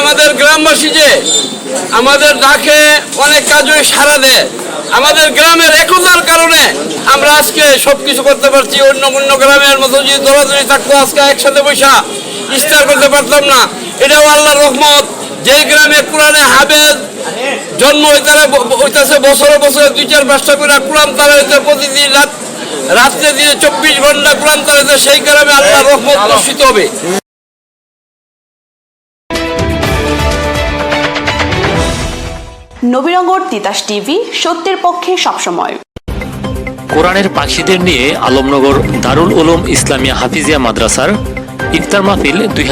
আমাদের গ্রামবাসী যে আমাদের ডাকে অনেক কাজে সারা দেয় আমাদের গ্রামের একতার কারণে আমরা আজকে সবকিছু করতে পারছি অন্য অন্য গ্রামের মতো যদি দৌড়াদৌড়ি থাকতো আজকে একসাথে বৈশা ইস্তার করতে পারতাম না। এটাও আল্লাহর রহমত যেই গ্রামে কোরআনে হাবেজ জন্ম হইতারে হইতাছে বছরে বছরে দুই চার পাঁচটা করে কোরআন তারা হইতে প্রতিদিন রাত রাত্রে দিয়ে চব্বিশ ঘণ্টা কোরআন তারা সেই গ্রামে আল্লাহর রহমত বর্ষিত হবে। নবীনগর তিতাস টিভি, সত্যের পক্ষে সবসময়। কোরআনের পাখিদের নিয়ে আলমনগর দারুল উলুম ইসলামিয়া হাফিজিয়া মাদ্রাসার ইফতার মাহফিল দুই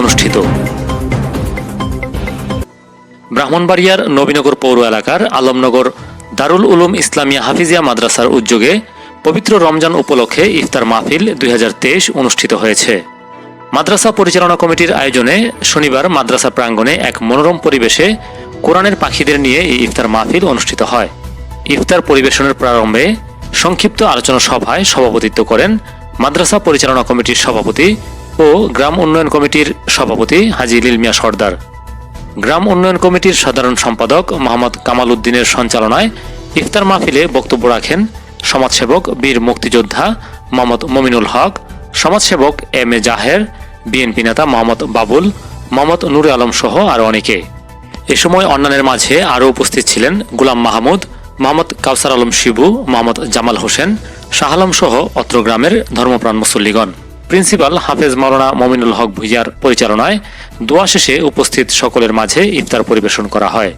অনুষ্ঠিত। ব্রাহ্মণবাড়িয়ার নবীনগর পৌর এলাকার আলমনগর দারুল উলুম ইসলামিয়া হাফিজিয়া মাদ্রাসার উদ্যোগে পবিত্র রমজান উপলক্ষে ইফতার মাহফিল দুই হাজার তেইশ অনুষ্ঠিত হয়েছে। মাদ্রাসা পরিচালনা কমিটির আয়োজনে শনিবার মাদ্রাসা প্রাঙ্গণে এক মনোরম পরিবেশে কোরআনের পাখিদের নিয়ে এই ইফতার মাহফিল অনুষ্ঠিত হয়। ইফতার পরিবেশনের প্রারম্ভে সংক্ষিপ্ত আলোচনা সভায় সভাপতিত্ব করেন মাদ্রাসা পরিচালনা কমিটির সভাপতি ও গ্রাম উন্নয়ন কমিটির সভাপতি হাজি লিল মিয়া সর্দার। গ্রাম উন্নয়ন কমিটির সাধারণ সম্পাদক মোহাম্মদ কামাল উদ্দিনের সঞ্চালনায় ইফতার মাহফিলে বক্তব্য রাখেন সমাজসেবক বীর মুক্তিযোদ্ধা মোহাম্মদ মমিনুল হক, সমাজসেবক এম এ জাহের, বিএনপি নেতা মোহাম্মদ বাবুল, মোহাম্মদ নুরে আলম সহ আরও অনেকে। এ সময় অন্যান্যের মাঝে আরও উপস্থিত ছিলেন গুলাম মাহমুদ, মোহাম্মদ কাউসার আলম শিবু, মোহাম্মদ জামাল হোসেন, শাহ আলম সহ অত্র গ্রামের ধর্মপ্রাণ মুসল্লিগণ। প্রিন্সিপাল হাফেজ মাওলানা মমিনুল হক ভুইয়ার পরিচালনায় দোয়া শেষে উপস্থিত সকলের মাঝে ইফতার পরিবেশন করা হয়।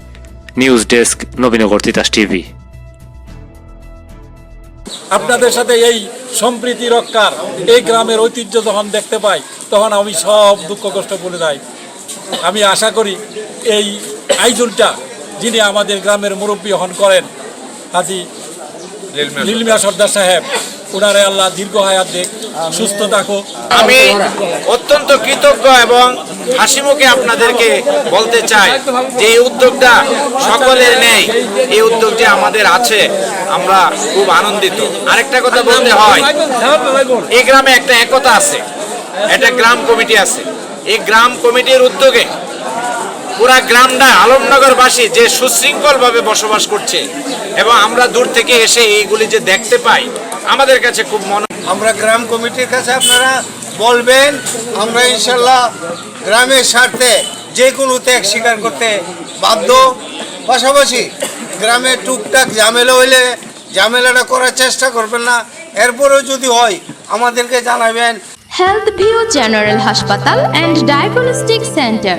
News desk, Nabinagar, Titas TV. আপনাদের সাথে এই সম্প্রীতি রক্ষার এই গ্রামের ঐতিহ্য যখন দেখতে পাই, তখন আমি সব দুঃখ কষ্ট ভুলে যাই। আমি আশা করি এই আয়োজনটা যিনি আমাদের গ্রামের মুরব্বী হন করেন হাজি লীলমিয়া সর্দার। সাহেব ওনারে আল্লাহ দীর্ঘ হায়াত দেখ সুস্থ থাকো আমি অত্যন্ত কৃতজ্ঞ এবং হাসি মুখে আপনাদেরকে বলতে চাই যে এই উদ্যোগটা সকলের নেই এই উদ্যোগটি আমাদের আছে আমরা খুব আনন্দিত। আরেকটা কথা বলতে হয় এই গ্রামে একটা একতা আছে একটা গ্রাম কমিটি আছে। এই গ্রাম কমিটির উদ্যোগে পুরা গ্রামটা আলমনগরবাসী যে সুশৃঙ্খলভাবে বসবাস করছে এবং আমরা দূর থেকে এসে এইগুলি যে দেখতে পাই আমাদের কাছে খুব মন আমরা গ্রাম কমিটির কাছে আপনারা বলবেন আমরা ইনশাল্লাহ গ্রামের স্বার্থে যে কোনো ত্যাগ স্বীকার করতে বাধ্য। পাশাপাশি গ্রামে টুকটাক ঝামেলা হইলে ঝামেলাটা করার চেষ্টা করবেন না এরপরেও যদি হয় আমাদেরকে জানাবেন। হেলথ ভিউ জেনারেল হাসপাতাল অ্যান্ড ডায়াগনস্টিক সেন্টার